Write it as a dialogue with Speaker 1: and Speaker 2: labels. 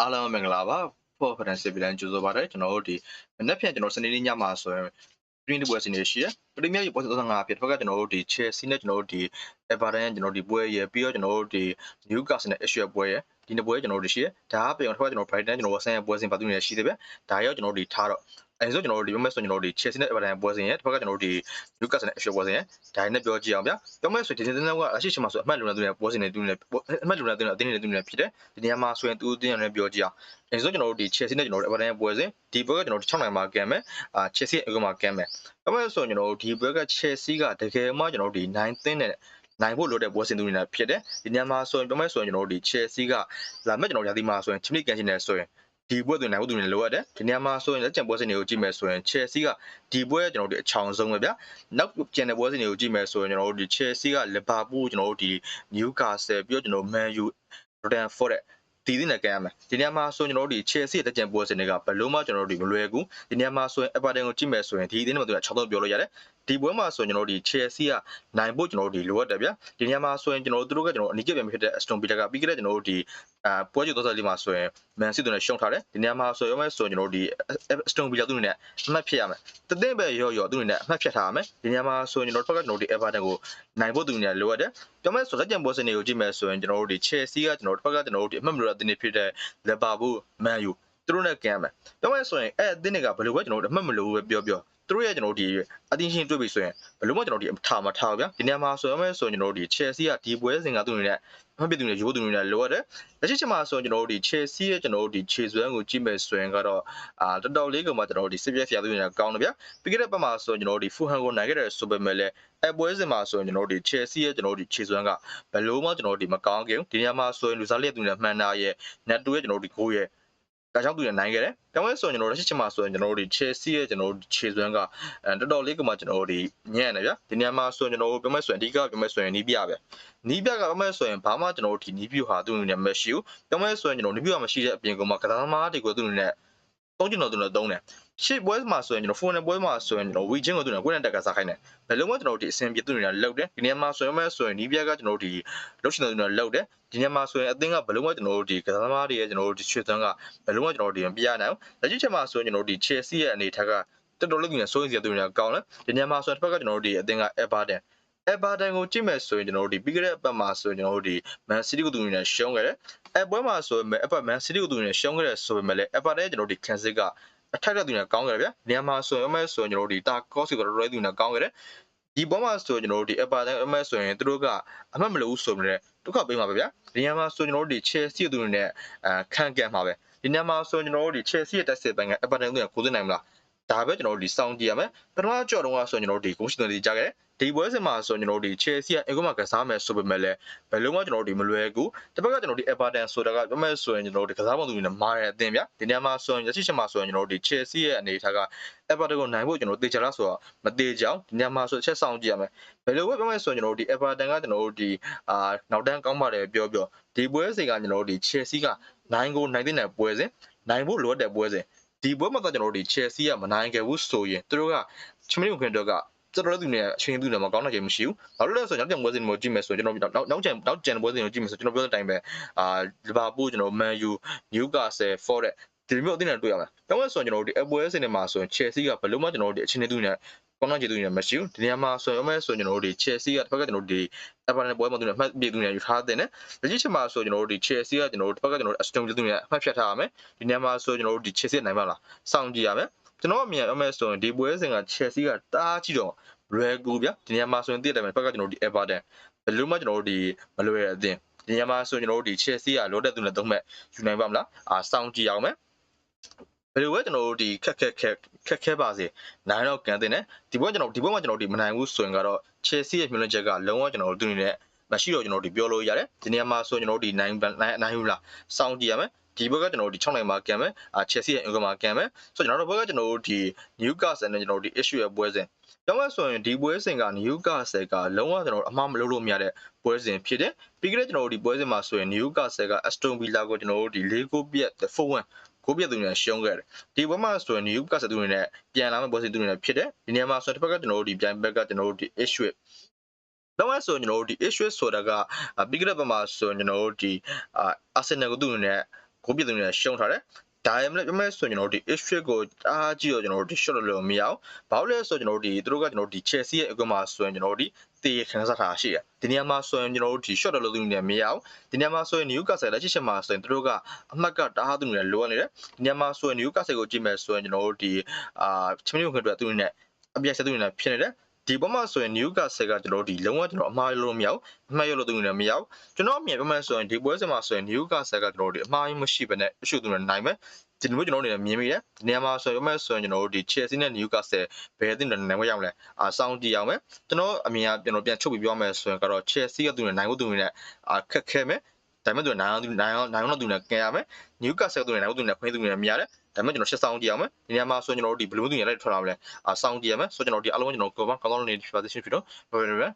Speaker 1: အားလုံးမင်္ဂလာပါဖို့ဖရန်စီဗီလန်ကြိုဆိုပါတယ်ကျွန်တော်တို့ဒီမနေ့ပြန်ကျွန်တော်စနေနေ့ညမှာဆိုရင် green ပွဲစီနေရှိရပရီးမီးယားပွဲ35ဖြစ်တော့ကကျွန်တော်တို့ဒီ Chelsea နဲ့ကျွန်တော်တို့ဒီ Everton ကျွန်တော်တို့ဒီပွဲရပြီးတော့ကျွန်တော်တို့ဒီ Newcastle နဲ့ Issue ပွဲရဒီနှစ်ပွဲကျွန်တော်တို့ရှိရဒါကပြန်တော့ကျွန်တော် Brighton ကျွန်တော် West Ham ပွဲစဉ်ပါသူနေရှိသေးပဲဒါရောကျွန်တော်တို့ဒီထားတော့ အဲဆိုကျွန်တော်တို့ဒီမဲ့ဆိုကျွန်တော်တို့ဒီ Chelsea နဲ့ Everton ပွဲစဉ်ရတစ်ဖက်ကကျွန်တော်တို့ဒီ Newcastle နဲ့ Issue ပွဲစဉ်ရဒါနဲ့ပြောကြည့်အောင်ဗျာပြောမဲ့ဆိုဒီတင်းတင်းကအရှိချင်မှာဆိုအမှတ်လုံနေသူနဲ့ပွဲစဉ်နဲ့သူနဲ့အမှတ်လုံနေသူနဲ့အတင်းနဲ့သူနဲ့ဖြစ်တယ်ဒီနေရာမှာဆိုရင်သူအတင်းနဲ့ပြောကြည့်အောင်အဲဆိုကျွန်တော်တို့ဒီ Chelsea နဲ့ကျွန်တော်တို့ Everton ပွဲစဉ်ဒီပွဲကကျွန်တော်တို့6နိုင်မှာကမ်းမယ်အာ Chelsea အကမှာကမ်းမယ်ပြောမဲ့ဆိုကျွန်တော်တို့ဒီပွဲက Chelsea ကတကယ်မှကျွန်တော်တို့ဒီ9သင်းနဲ့နိုင်ဖို့လိုတဲ့ပွဲစဉ်သူတွေနဲ့ဖြစ်တယ်ဒီညမှာဆိုရင်ပြောမဲ့ဆိုရင်ကျွန်တော်တို့ဒီ Chelsea ကလာမဲ့ကျွန်တော်ရာသီမှာဆိုရင် Champions League ကန်ချင်တယ်ဆိုရင် ဒီပွဲတွေနိုင်ဖို့သူတွေလိုအပ်တယ်ဒီညမှာဆိုရင်လက်ကျန်ပွဲစဉ်တွေကိုကြည့်မယ်ဆိုရင် Chelsea ကဒီပွဲကျွန်တော်တို့အချောင်ဆုံးပဲဗျာနောက်ကျန်တဲ့ပွဲစဉ်တွေကိုကြည့်မယ်ဆိုရင်ကျွန်တော်တို့ဒီ Chelsea က Liverpool ကျွန်တော်တို့ဒီ Newcastle ပြီးတော့ကျွန်တော် Man U Brentford တဲ့ဒီဒီနဲ့ကမ်းရမယ်ဒီနေရာမှာဆိုကျွန်တော်တို့ဒီ Chelsea ရဲ့တက်ကြံပွဲစဉ်တွေကဘယ်လို့မှကျွန်တော်တို့ဒီမလွယ်ဘူးဒီနေရာမှာဆိုရင် Everton ကိုကြည့်မယ်ဆိုရင်ဒီအသင်းတွေမှာသူက6တော့ပြောလို့ရတယ် ဒီပွဲမှာဆိုရင်ကျွန်တော်တို့ဒီ Chelsea ကနိုင်ဖို့ကျွန်တော်တို့ဒီလိုအပ်တယ်ဗျာဒီနေရာမှာဆိုရင်ကျွန်တော်တို့တို့ကကျွန်တော်အနီးကပ်ပြန်ဖြစ်တဲ့ Aston Villa ကပြီးခဲ့တဲ့ကျွန်တော်တို့ဒီအာပွဲကြိုသောစားလေးမှာဆိုရင် Man City နဲ့ရှုံးထားတယ်ဒီနေရာမှာဆိုရင်မဲ့ဆိုရင်ကျွန်တော်တို့ဒီ Aston Villa သူတွေနဲ့အမှတ်ဖြစ်ရမယ်တသိမ့်ပဲရော့ရော့သူတွေနဲ့အမှတ်ဖြတ်ထားရမယ်ဒီနေရာမှာဆိုရင်ကျွန်တော်တို့ကကျွန်တော်တို့ဒီ Everton ကိုနိုင်ဖို့သူတွေနဲ့လိုအပ်တယ်ပြောမဲ့ဆိုလက်ကျန်ပွဲစဉ်တွေကိုကြည့်မယ်ဆိုရင်ကျွန်တော်တို့ဒီ Chelsea ကကျွန်တော်တို့ဘက်ကကျွန်တော်တို့ဒီအမှတ်မလို့အသင်းတွေဖြစ်တဲ့ Liverpool Man U သူတို့နဲ့ကမ်းမယ်ပြောမဲ့ဆိုရင်အဲ့အသင်းတွေကဘယ်လိုပဲကျွန်တော်တို့အမှတ်မလို့ပဲပြောပြော သူတို့ရဲ့ကျွန်တော်တို့ဒီအတင်းရှင်းတွေ့ပြီဆိုရင်ဘယ်လိုမှကျွန်တော်တို့ဒီထားမထားဗျာဒီနေရာမှာဆိုရမယ်ဆိုရင်ကျွန်တော်တို့ဒီ Chelsea ကဒီပွဲစဉ်ကသူတွေနဲ့အမှတ်ပြသူတွေရိုးသူတွေနဲ့လိုရတယ်လက်ရှိချိန်မှာဆိုရင်ကျွန်တော်တို့ဒီ Chelsea ရဲ့ကျွန်တော်တို့ဒီခြေစွမ်းကိုကြည့်မယ်ဆိုရင်ကတော့အာတော်တော်လေးကမှကျွန်တော်တို့ဒီစစ်ပြက်ဆရာသူတွေနဲ့ကောင်းတယ်ဗျာပြီးခဲ့တဲ့ပတ်မှာဆိုရင်ကျွန်တော်တို့ဒီ Fulham ကိုနိုင်ခဲ့တဲ့ဆိုပေမဲ့လည်းအပွဲစဉ်မှာဆိုရင်ကျွန်တော်တို့ဒီ Chelsea ရဲ့ကျွန်တော်တို့ဒီခြေစွမ်းကဘယ်လိုမှကျွန်တော်တို့ဒီမကောင်းခင်ဒီနေရာမှာဆိုရင်လူစားလက်သူတွေနဲ့မှန်တာရဲ့ net 2ရဲ့ကျွန်တော်တို့ဒီကိုရဲ့ ဒါကြောင့်သူရနိုင်ခဲ့တယ်။ပြောင်းလဲဆိုရင်ကျွန်တော်တို့ရှိချင်မှာဆိုရင်ကျွန်တော်တို့ဒီ Chelsea ရဲ့ကျွန်တော်တို့ခြေစွမ်းကအဲတော်တော်လေးကမှကျွန်တော်တို့ဒီညံ့တယ်ဗျာ။ဒီနေရာမှာဆိုရင်ကျွန်တော်တို့ပြောမဲ့ဆိုရင်အဓိကပြောမဲ့ဆိုရင်နီးပြပဲ။နီးပြကပြောမဲ့ဆိုရင်ဘာမှကျွန်တော်တို့ဒီနီးပြဟာသူ့အနေနဲ့မရှိဘူး။ပြောမဲ့ဆိုရင်ကျွန်တော်နီးပြကမရှိတဲ့အပြင်ကမှကစားသမားတွေကိုသူ့အနေနဲ့သုံးကျင်တော်သူနဲ့သုံးတယ်။ ရှေ့ပွဲမှာဆိုရင်ကျွန်တော်ဖုန်းနဲ့ပွဲမှာဆိုရင်ကျွန်တော်ဝီချင်းကိုသူ့နဲ့ကိုယ်နဲ့တက်ကစားခိုင်းတယ်။ဘယ်လုံးမကျွန်တော်တို့ဒီအဆင်ပြေသူ့အနေနဲ့လောက်တယ်။ဒီနေရာမှာဆိုရင်မဲ့ဆိုရင်နီးပြကကျွန်တော်တို့ဒီလောက်ရှင်တော်သူနဲ့လောက်တယ်။ဒီနေရာမှာဆိုရင်အသင်းကဘယ်လုံးမကျွန်တော်တို့ဒီကစားသမားတွေရဲ့ကျွန်တော်တို့ဒီချွေသွန်းကဘယ်လုံးမကျွန်တော်တို့ဒီမပြရနိုင်ဘူး။လက်ရှိချက်မှာဆိုရင်ကျွန်တော်တို့ဒီ Chelsea ရဲ့အနေထားကတော်တော်လေးကြီးနဲ့စိုးရိမ်စရာသူတွေကောင်းတယ်။ဒီနေရာမှာဆိုရင်တစ်ဖက်ကကျွန်တော်တို့ဒီအသင်းက Everton Everton ကိုကြည့်မယ်ဆိုရင်ကျွန်တော်တို့ဒီပြီးခဲ့တဲ့အပတ်မှာဆိုရင်ကျွန်တော်တို့ဒီ Man City ကိုသူတွေနဲ့ရှုံးခဲ့တယ်။အဲပွဲမှာဆိုရင် Everton Man City ကိုသူတွေနဲ့ရှုံးခဲ့တယ်ဆိုပေမဲ့လည်း Everton ရဲ့ကျွန်တော်တို့ဒီ Kansas က အထက်ကသူတွေနဲ့ကောင်းခဲ့တယ်ဗျာ။နေရာမှာဆိုရင်အမဲဆိုရင်ကျွန်တော်တို့ဒီတာကော့စီကိုတော်တော်လေးသူတွေနဲ့ကောင်းခဲ့တယ်။ဒီဘောမှာဆိုကျွန်တော်တို့ဒီ Everton အမဲဆိုရင်သူတို့ကအမှတ်မလို့ဆိုမြဲဒုက္ခပေးမှာပဲဗျာ။ဒီနေရာမှာဆိုကျွန်တော်တို့ဒီ Chelsea သူတွေနဲ့အဲခံကန်မှာပဲ။ဒီနေရာမှာဆိုကျွန်တော်တို့ဒီ Chelsea ရဲ့တက်စစ်ပိုင်းက Everton ကိုကိုသိနိုင်မလား။ ဒါပဲကျွန်တော်တို့ဒီစောင့်ကြည့်ရမယ်ပထမကြော်တော့ကဆိုကျွန်တော်တို့ဒီဂိုးရှင်တွေကြားခဲ့ဒီပွဲစဉ်မှာဆိုကျွန်တော်တို့ဒီ Chelsea ကအင်ကွန်မှာကစားမယ်ဆိုပေမဲ့လည်းဘယ်လုံးမှကျွန်တော်တို့ဒီမလွယ်ကူတစ်ဖက်ကကျွန်တော်တို့ဒီ Everton ဆိုတာကပြောမယ်ဆိုရင်ကျွန်တော်တို့ဒီကစားပုံသူတွေနဲ့မားတဲ့အသင်းဗျဒီနေရာမှာဆိုရင်ရရှိချက်မှာဆိုရင်ကျွန်တော်တို့ဒီ Chelsea ရဲ့အနေအထားက Everton ကိုနိုင်ဖို့ကျွန်တော်တို့တေချာလားဆိုတော့မတေချအောင်ဒီနေရာမှာဆိုချက်ဆောင်ကြည့်ရမယ်ဘယ်လိုပဲပြောမယ်ဆိုရင်ကျွန်တော်တို့ဒီ Everton ကကျွန်တော်တို့ဒီအာနောက်တန်းကောင်းပါတယ်ပြောပြောဒီပွဲစဉ်ကကျွန်တော်တို့ဒီ Chelsea ကနိုင်ကိုနိုင်တဲ့ပွဲစဉ်နိုင်ဖို့လိုအပ်တဲ့ပွဲစဉ် ဒီပွဲမှာတော့ကျွန်တော်တို့ဒီ Chelsea ကမနိုင်ခဲ့ဘူးဆိုရင်သူတို့ကချမင်းခွင်တော့ကကျွန်တော်တို့သူနဲ့အချင်းသူနဲ့မကောင်းတဲ့ချိန်မရှိဘူး။ဘာလို့လဲဆိုတော့နောက်ကျန်ပွဲစဉ်ကိုကြည့်မယ်ဆိုရင်ကျွန်တော်နောက်နောက်ကျန်နောက်ကျန်ပွဲစဉ်ကိုကြည့်မယ်ဆိုကျွန်တော်ပြောတဲ့အတိုင်းပဲအာလီဗာပူးကျွန်တော်မန်ယူနျူကာဆယ်ဖော့တဲ့ဒီလိုမျိုးအသင်းနဲ့တွေ့ရမယ်။ပြောင်းလဲဆိုရင်ကျွန်တော်တို့ဒီအပွဲစဉ်တွေမှာဆိုရင် Chelsea ကဘယ်လို့မှကျွန်တော်တို့ဒီအချင်းသူနဲ့ ကောင်းတဲ့ခြေသူတွေမရှိဘူးဒီနေရာမှာဆိုရင်မဲဆိုရင်ကျွန်တော်တို့ဒီ Chelsea ကတစ်ဖက်ကကျွန်တော်တို့ဒီ Everton ပွဲမှာသူနဲ့အမှတ်ပြသူနဲ့ယူထားတဲ့နဲ့လက်ရှိချိန်မှာဆိုကျွန်တော်တို့ဒီ Chelsea ကကျွန်တော်တို့တစ်ဖက်ကကျွန်တော်တို့ Aston Villa သူနဲ့အမှတ်ဖြတ်ထားရမယ်ဒီနေရာမှာဆိုကျွန်တော်တို့ဒီ Chelsea နိုင်ပါလားစောင့်ကြည့်ရမယ်ကျွန်တော်အမြင်အမဲဆိုရင်ဒီပွဲစဉ်က Chelsea ကတားကြည့်တော့လွယ်ကူဗျဒီနေရာမှာဆိုရင်တည့်တယ်မယ်ဘက်ကကျွန်တော်တို့ဒီ Everton ဘယ်လိုမှကျွန်တော်တို့ဒီမလွယ်တဲ့အသင်းဒီနေရာမှာဆိုရင်ကျွန်တော်တို့ဒီ Chelsea ကလိုတဲ့သူနဲ့သုံးမဲ့ယူနိုင်ပါမလားအာစောင့်ကြည့်အောင်မယ် ဘယ်လိုပဲကျွန်တော်တို့ဒီခက်ခက်ခက်ခက်ခဲပါစေနိုင်တော့ကန်တင်တယ်ဒီဘက်ကျွန်တော်ဒီဘက်မှာကျွန်တော်ဒီမနိုင်ဘူးဆိုရင်ကတော့ Chelsea ရဲ့မျှော်လင့်ချက်ကလုံးဝကျွန်တော်တို့သူနေနဲ့မရှိတော့ကျွန်တော်ဒီပြောလို့ရတယ်ဒီနေရာမှာဆိုရင်ကျွန်တော်တို့ဒီနိုင်နိုင်နိုင်ဘူးလားစောင့်ကြည့်ရမယ်ဒီဘက်ကကျွန်တော်တို့ဒီ6နိုင်မှာကန်မယ်အာ Chelsea ရဲ့အင်္ဂါမှာကန်မယ်ဆိုတော့ကျွန်တော်တို့ဘက်ကကျွန်တော်တို့ဒီ Newcastle နဲ့ကျွန်တော်တို့ဒီ issue ရဲ့ပွဲစဉ်ကျောင်းမဆိုရင်ဒီပွဲစဉ်က Newcastle ကလုံးဝကျွန်တော်တို့အမှားမလုပ်လို့မရတဲ့ပွဲစဉ်ဖြစ်တယ်ပြီးကြတဲ့ကျွန်တော်တို့ဒီပွဲစဉ်မှာဆိုရင် Newcastle က Aston Villa ကိုကျွန်တော်တို့ဒီ၄ဂိုးပြတ်4-1 ကိုပြတ်သူတွေနဲ့ရှုံးခဲ့တယ်ဒီဘက်မှာဆိုရင် Newcastle သူတွေနဲ့ပြန်လာမယ့်ပွဲစဉ်သူတွေနဲ့ဖြစ်တယ်ဒီနေရာမှာဆိုတစ်ဖက်ကကျွန်တော်တို့ဒီပြန်ဘက်ကကျွန်တော်တို့ဒီ issue တော့ဆိုကျွန်တော်တို့ဒီ issue ဆိုတာကပြီးကြတဲ့ဘက်မှာဆိုရင်ကျွန်တော်တို့ဒီအာ Arsenal ကိုသူ့အနေနဲ့ကိုပြည့်သူတွေရှုံထားတယ် ဒါရမလဲပြမဲဆိုရင်ကျွန်တော်တို့ဒီ issue ကိုအားကြည့်တော့ကျွန်တော်တို့ဒီ short လို့လို့မရအောင်ဘာလို့လဲဆိုတော့ကျွန်တော်တို့ဒီသူတို့ကကျွန်တော်တို့ဒီ Chelsea ရဲ့အကွက်မှာဆိုရင်ကျွန်တော်တို့ဒီတေးခန်းစားထားရှိတယ်ဒီနေရာမှာဆိုရင်ကျွန်တော်တို့ဒီ short လို့သူတွေမရအောင်ဒီနေရာမှာဆိုရင် Newcastle လက်ရှိချက်မှာဆိုရင်သူတို့ကအမှတ်ကတားသူတွေလိုအပ်နေတယ်ဒီနေရာမှာဆိုရင် Newcastle ကိုကြည့်မယ်ဆိုရင်ကျွန်တော်တို့ဒီအာချမင်းတို့ခွင့်အတွက်သူတွေနဲ့အပြည့်ဆက်သူတွေနဲ့ဖြစ်နေတယ် ဒီဘက်မှာဆိုရင် Newcastle ကကျွန်တော်တို့ဒီလုံးဝကျွန်တော်အမှားလို့မရအောင်အမှားရလို့သူတွေနဲ့မရအောင်ကျွန်တော်အမြင်ပြမယ်ဆိုရင်ဒီပွဲစဉ်မှာဆိုရင် Newcastle ကကျွန်တော်တို့ဒီအမှားမရှိဘဲနဲ့အရှုပ်သူတွေနိုင်မယ်ဒီလိုမျိုးကျွန်တော်တို့နေမြင်မိတယ်ဒီနေရာမှာဆိုရင်ပြမယ်ဆိုရင်ကျွန်တော်တို့ဒီ Chelsea နဲ့ Newcastle ဘယ်အသင်းတွေနိုင်မရအောင်လဲအာစောင်းကြည့်အောင်မယ်ကျွန်တော်အမြင်ကကျွန်တော်ပြန်ချုပ်ပြီးပြောမယ်ဆိုရင်ကတော့ Chelsea ကသူတွေနိုင်ဖို့သူတွေနဲ့အာခက်ခဲမယ် ဒါပေမဲ့သူနိုင်အောင်နိုင်အောင်နိုင်အောင်သူနဲ့ကင်ရမယ် Newcastle သူတွေနိုင်ဖို့သူနဲ့ခွင့်သူတွေနဲ့မြင်ရတယ်ဒါပေမဲ့ကျွန်တော်ရှစ်ဆောင်ကြည့်အောင်မယ်ဒီနေရာမှာဆိုရင်ကျွန်တော်တို့ဒီဘလူးသူတွေလည်းထွက်လာမလဲအာစောင်းကြည့်ရမယ်ဆိုတော့ကျွန်တော်ဒီအလုံးကျွန်တော်ကောကောင်းကောင်းလေး position ဖြစ်တော့ဘယ်လိုလဲ